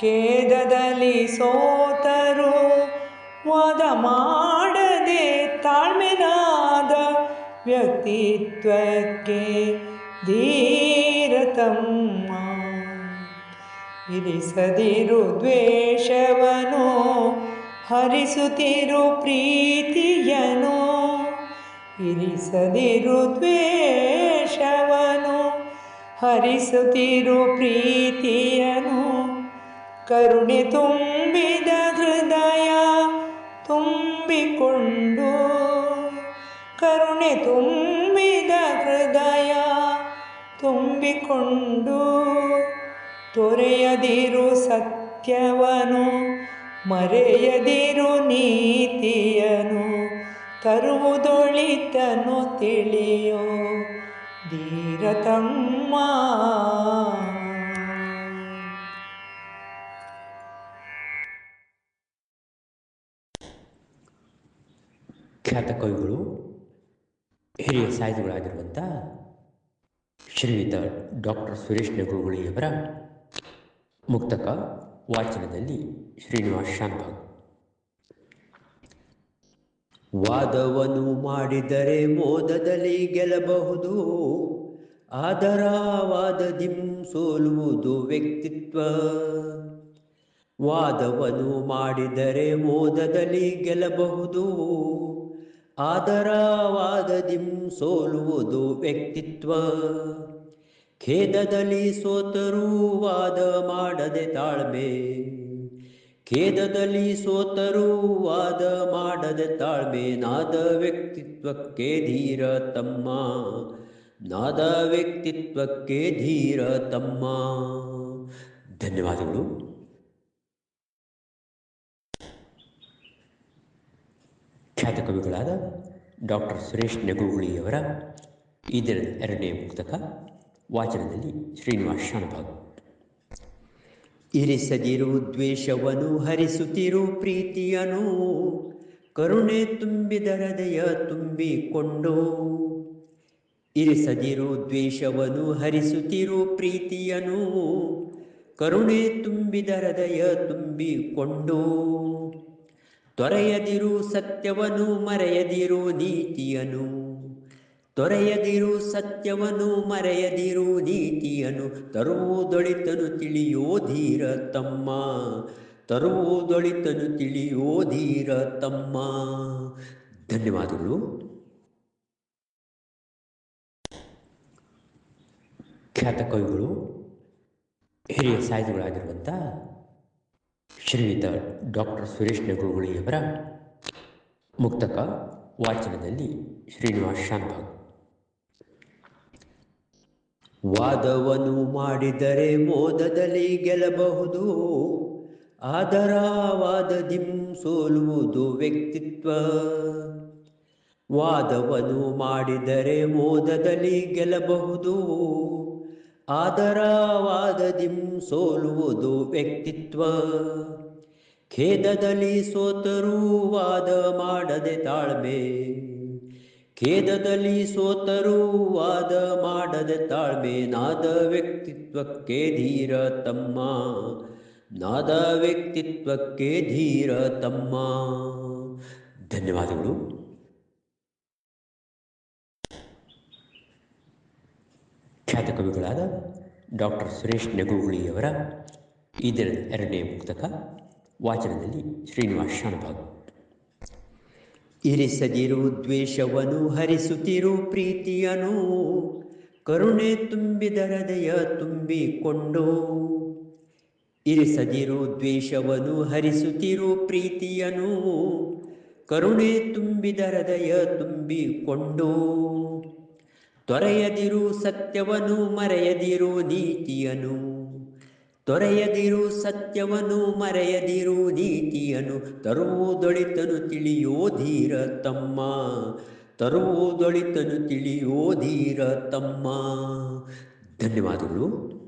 ಖೇದದಲ್ಲಿ ಸೋತರು ವಾದ ಮಾಡದೆ ತಾಳ್ಮೆನಾದ ವ್ಯಕ್ತಿತ್ವಕ್ಕೆ ಧೀರತಮ್ಮ. ಇರಿಸದಿರು ದ್ವೇಷವನು ಹರಿಸುತ್ತಿರು ಪ್ರೀತಿಯನು. ಇರಿಸದಿರು ದ್ವೇಷವನು ಹರಿಸುತ್ತಿರು ಪ್ರೀತಿಯನು. ಕರುಣೆ ತುಂಬಿದ ಹೃದಯ ತುಂಬಿಕೊಂಡು. ಕರುಣೆ ತುಂಬಿದ ಹೃದಯ ತುಂಬಿಕೊಂಡು. ತೊರೆಯದಿರು ಸತ್ಯವನು, ಮರೆಯದಿರು ನೀತಿಯನು. ತರುವುದೊಳಿತನು ತಿಳಿಯೋ. ಧೀರತಮ್ಮ ಖ್ಯಾತ ಕವಿಗಳು ಹಿರಿಯ ಸಾಹಿತಿಗಳಾಗಿರುವಂಥ ಶ್ರೀಯುತ ಡಾಕ್ಟರ್ ಸುರೇಶ್ ನೆಗುಳಿಯವರ ಮುಕ್ತಕ ವಾಚನದಲ್ಲಿ ಶ್ರೀನಿವಾಸ್ ಶಾನ್ಭಾಗ್ ವಾದವನ್ನು ಮಾಡಿದರೆ ಮೋದದಲ್ಲಿ ಗೆಲ್ಲಬಹುದು. ಆದರ ವಾದದಿಂ ಸೋಲುವುದು ವ್ಯಕ್ತಿತ್ವ. ವಾದವನು ಮಾಡಿದರೆ ಮೋದದಲ್ಲಿ ಗೆಲ್ಲಬಹುದು. ಆದರ ವಾದದಿಂ ಸೋಲುವುದು ವ್ಯಕ್ತಿತ್ವ. ಖೇದದಲ್ಲಿ ಸೋತರೂ ವಾದ ಮಾಡದೆ ತಾಳ್ಮೆ. ಖೇದದಲ್ಲಿ ಸೋತರೂ ವಾದ ಮಾಡದೆ ತಾಳ್ಮೆ, ನಾದ ವ್ಯಕ್ತಿತ್ವಕ್ಕೆ ಧೀರ ತಮ್ಮ. ನಾದ ವ್ಯಕ್ತಿತ್ವಕ್ಕೆ ಧೀರ ತಮ್ಮ. ಧನ್ಯವಾದಗಳು. ಖ್ಯಾತ ಕವಿಗಳಾದ ಡಾಕ್ಟರ್ ಸುರೇಶ್ ನೆಗುಳಿಯವರ ಇದರ ಎರಡನೇ ಪುಸ್ತಕ ವಾಚನದಲ್ಲಿ ಶ್ರೀನಿವಾಸ ಶಾನಭಾಗ್ ಇರಿಸದಿರು, ದ್ವೇಷವನು ಹರಿಸುತ್ತಿರು, ಪ್ರೀತಿಯನು ಕರುಣೆ ತುಂಬಿದ ಹೃದಯ ತುಂಬಿಕೊಂಡು. ಇರಿಸದಿರು, ದ್ವೇಷವನು ಹರಿಸುತ್ತಿರು, ಪ್ರೀತಿಯನು ಕರುಣೆ ತುಂಬಿದ ಹೃದಯ ತುಂಬಿಕೊಂಡು. ತೊರೆಯದಿರು ಸತ್ಯವನು, ಮರೆಯದಿರು ನೀತಿಯನು. ತೊರೆಯದಿರು ಸತ್ಯವನು, ಮರೆಯದಿರು ನೀತಿಯನು. ತರುವುದೊಳಿತನು ತಿಳಿಯೋ ಧೀರ ತಮ್ಮ. ತರುವುದೊಳಿತನು ತಿಳಿಯೋ ಧೀರ ತಮ್ಮ. ಧನ್ಯವಾದಗಳು. ಖ್ಯಾತ ಕವಿಗಳು, ಹಿರಿಯ ಸಾಹಿತಿಗಳಾಗಿರುವಂಥ ಶ್ರೀಯುತ ಡಾಕ್ಟರ್ ಸುರೇಶ್ ನೆಗುಳಿಯವರ ಮುಕ್ತಕ ವಾಚನದಲ್ಲಿ ಶ್ರೀನಿವಾಸ್ ಶಾನ್ಭಾಗ್ ವಾದವನ್ನು ಮಾಡಿದರೆ ಮೋದದಲ್ಲಿ ಗೆಲ್ಲಬಹುದು. ಆದರ ವಾದದಿಂ ಸೋಲುವುದು ವ್ಯಕ್ತಿತ್ವ. ವಾದವನು ಮಾಡಿದರೆ ಮೋದದಲ್ಲಿ ಗೆಲ್ಲಬಹುದು. ಆದರ ವಾದದಿಂ ಸೋಲುವುದು ವ್ಯಕ್ತಿತ್ವ. ಖೇದದಲ್ಲಿ ಸೋತರೂ ವಾದ ಮಾಡದೆ ತಾಳ್ಮೆ. ಖೇದದಲ್ಲಿ ಸೋತರೂ ವಾದ ಮಾಡದೆ ತಾಳ್ಮೆ, ನಾದ ವ್ಯಕ್ತಿತ್ವಕ್ಕೆ ಧೀರ ತಮ್ಮ. ನಾದ ವ್ಯಕ್ತಿತ್ವಕ್ಕೆ ಧೀರ ತಮ್ಮ. ಧನ್ಯವಾದಗಳು. ಖ್ಯಾತ ಕವಿಗಳಾದ ಡಾಕ್ಟರ್ ಸುರೇಶ್ ನೆಗುಳಿಯವರ ಇದರ ಎರಡನೇ ಪುಸ್ತಕ ವಾಚನದಲ್ಲಿ ಶ್ರೀನಿವಾಸ್ ಶಾನಭಾಗ್. ಇರಿಸದಿರು, ದ್ವೇಷವನು ಹರಿಸುತ್ತಿರು, ಪ್ರೀತಿಯನು ಕರುಣೆ ತುಂಬಿದ ಹೃದಯ ತುಂಬಿಕೊಂಡು. ಇರಿಸದಿರು, ದ್ವೇಷವನು ಹರಿಸುತ್ತಿರು, ಪ್ರೀತಿಯನು ಕರುಣೆ ತುಂಬಿದ ಹೃದಯ ತುಂಬಿಕೊಂಡು. ತೊರೆಯದಿರು ಸತ್ಯವನು, ಮರೆಯದಿರು ನೀತಿಯನು. ತೊರೆಯದಿರು ಸತ್ಯವನು ಮರೆಯದಿರು ನೀತಿಯನು ತರುವುದೊಳಿತನು ತಿಳಿಯೋ ಧೀರ ತಮ್ಮ. ತರುವುದೊಳಿತನು ತಿಳಿಯೋ ಧೀರ ತಮ್ಮ. ಧನ್ಯವಾದಗಳು.